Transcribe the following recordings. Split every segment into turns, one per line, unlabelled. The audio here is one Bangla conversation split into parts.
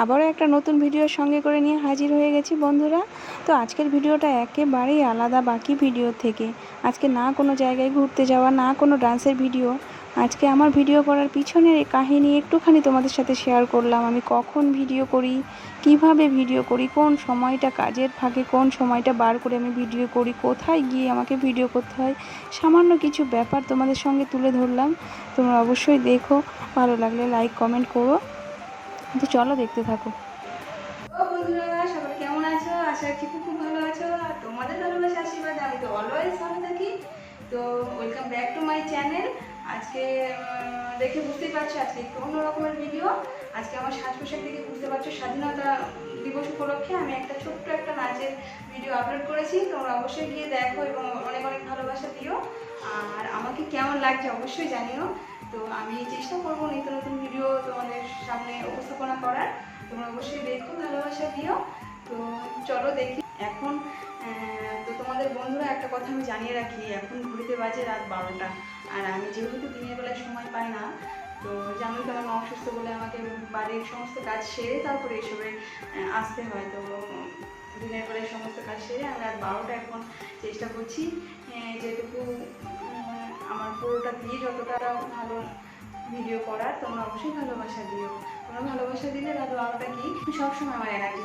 আবারও একটা নতুন ভিডিওর সঙ্গে করে নিয়ে হাজির হয়ে গেছি বন্ধুরা। তো আজকের ভিডিওটা একেবারেই আলাদা বাকি ভিডিও থেকে। আজকে না কোনো জায়গায় ঘুরতে যাওয়া, না কোনো ডান্সের ভিডিও। আজকে আমার ভিডিও করার পিছনের কাহিনী একটুখানি তোমাদের সাথে শেয়ার করলাম। আমি কখন ভিডিও করি, কীভাবে ভিডিও করি, কোন সময়টা কাজের ফাঁকে, কোন সময়টা বার করে আমি ভিডিও করি, কোথায় গিয়ে আমাকে ভিডিও করতে হয়, সামান্য কিছু ব্যাপার তোমাদের সঙ্গে তুলে ধরলাম। তোমরা অবশ্যই দেখো, ভালো লাগলে লাইক কমেন্ট করো। তো চলো দেখতে থাকো।
ও বন্ধুরা, সবাই কেমন আছো? আশা খুব খুব ভালো আছো। আর তোমাদের ভালোবাসা, আশীর্বাদ, আমি তো অলওয়েজ ভালো থাকি। তো welcome back to my channel আজকে দেখে বুঝতেই পারছ, আজকে একটু অন্য রকমের ভিডিও আজকে আমার সাজ পোশাক দেখে বুঝতে পারছ, স্বাধীনতা দিবস উপলক্ষে আমি একটা ছোট্ট একটা নাচের ভিডিও আপলোড করেছি। তোমরা অবশ্যই গিয়ে দেখো এবং অনেক অনেক ভালোবাসা দিও। আর আমাকে কেমন লাগছে অবশ্যই জানিও। তো আমি চেষ্টা করব নিত্য নতুন ভিডিও তোমাদের সামনে উপস্থাপনা করার। তোমরা অবশ্যই দেখো, ভালোবাসা দিও। তো চলো দেখি। এখন তো তোমাদের বন্ধুরা একটা কথা আমি জানিয়ে রাখি, এখন ঘুরিতে বাজে রাত বারোটা। আর আমি যেহেতু দিনের বেলায় সময় পাই না, তো জানোই তো আমার অসুস্থ বলে আমাকে বাড়ির সমস্ত কাজ সেরে তারপরে এসবে আসতে হয়। তো, দিনের বেলায় সমস্ত কাজ সেরে আমি রাত বারোটা এখন চেষ্টা করছি যেটুকু আমার পুরোটা দিয়ে যতটা ভালো ভিডিও করার, তোমরা অবশ্যই ভালোবাসা দিও। তোমরা ভালোবাসা দিলে দাদু বারোটা কি? সবসময় আমার এনার্জি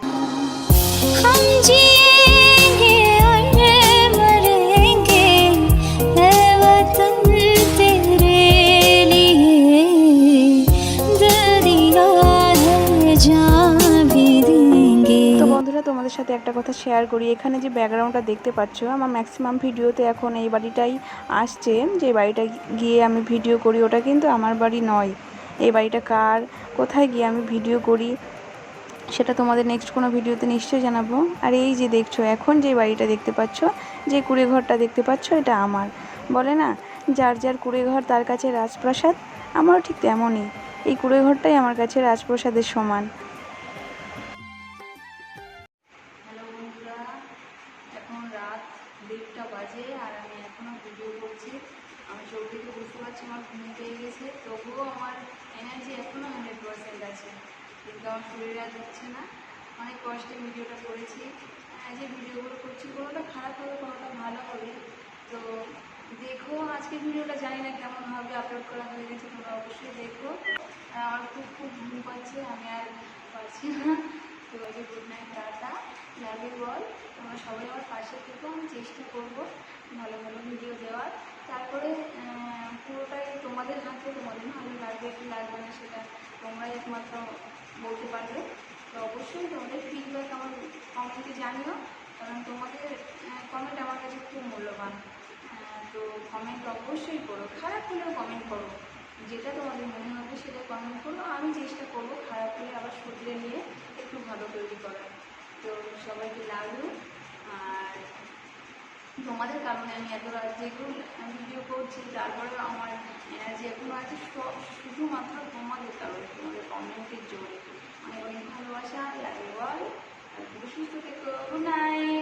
তোমাদের সাথে একটা কথা শেয়ার করি। এখানে যে ব্যাকগ্রাউন্ডটা দেখতে পাচ্ছ, আমার ম্যাক্সিমাম ভিডিওতে এখন এই বাড়িটাই আসছে। যে বাড়িটা গিয়ে আমি ভিডিও করি, ওটা কিন্তু আমার বাড়ি নয়। এই বাড়িটা কার? কোথায় গিয়ে আমি ভিডিও করি? সেটা তোমাদের নেক্সট কোনো ভিডিওতে নিশ্চয়ই জানাব। আর এই যে দেখছ, এখন যে বাড়িটা দেখতে পাচ্ছ, যে কুড়ে ঘরটা দেখতে পাচ্ছ, এটা আমার। বলে না, যার যার কুড়ে ঘর তার কাছে রাজপ্রাসাদ, আমারও ঠিক তেমনই। এই কুড়ে ঘরটাই আমার কাছে রাজপ্রাসাদের সমান।
এখনও ভিডিও করছি। আমি চোখ দেখে বুঝতে পারছি আমার ঘুমিয়ে পেয়ে গেছে। তবুও আমার এনার্জি এখনও হান্ড্রেড পার্সেন্ট আছে। কিন্তু আমার শরীরে আর দিচ্ছে না। অনেক কষ্টে ভিডিওটা করেছি। আহ, যে ভিডিওগুলো করছি কোনোটা খারাপ হবে কোনোটা ভালো হবে। তো দেখো আজকে ভিডিওটা জানি না কেমন হবে আপলোড করা হয়ে গেছে তোমরা অবশ্যই দেখো। আর আমার খুব খুব ঘুম পাচ্ছে আমি আর পারছি না। আজকে good night, tata you all তোমরা সবাই আমার পাশে থেকো, আমি চেষ্টা করব ভালো ভালো ভিডিও দেওয়ার। তারপরে পুরোটাই তোমাদের হাতে, তোমাদের ভালো লাগবে, কি লাগবে না সেটা তোমরাই একমাত্র বলতে পারবে। তো অবশ্যই তোমাদের ফিডব্যাক আমার কমেন্টে জানিও, কারণ তোমাদের কমেন্ট আমার কাছে খুব মূল্যবান। তো কমেন্ট অবশ্যই করো, খারাপ হলেও কমেন্ট করো। যেটা তোমাদের মনে হবে সেটা কমেন্ট করো, আমি চেষ্টা করব খারাপ হলে আবার শুধরে নিয়ে একটু ভালো তৈরি করা। তো সবাইকে লাগল। আর তোমাদের কারণে আমি এত রাত যেগুলো ভিডিও করছি তারপরে আমার এনার্জি এখনও আছে। সব, শুধুমাত্র তোমাদের কারণে, তোমাদের কমেন্টের জন্য অনেক অনেক ভালোবাসা লাগে বল আর সুস্থ থেকো। Good night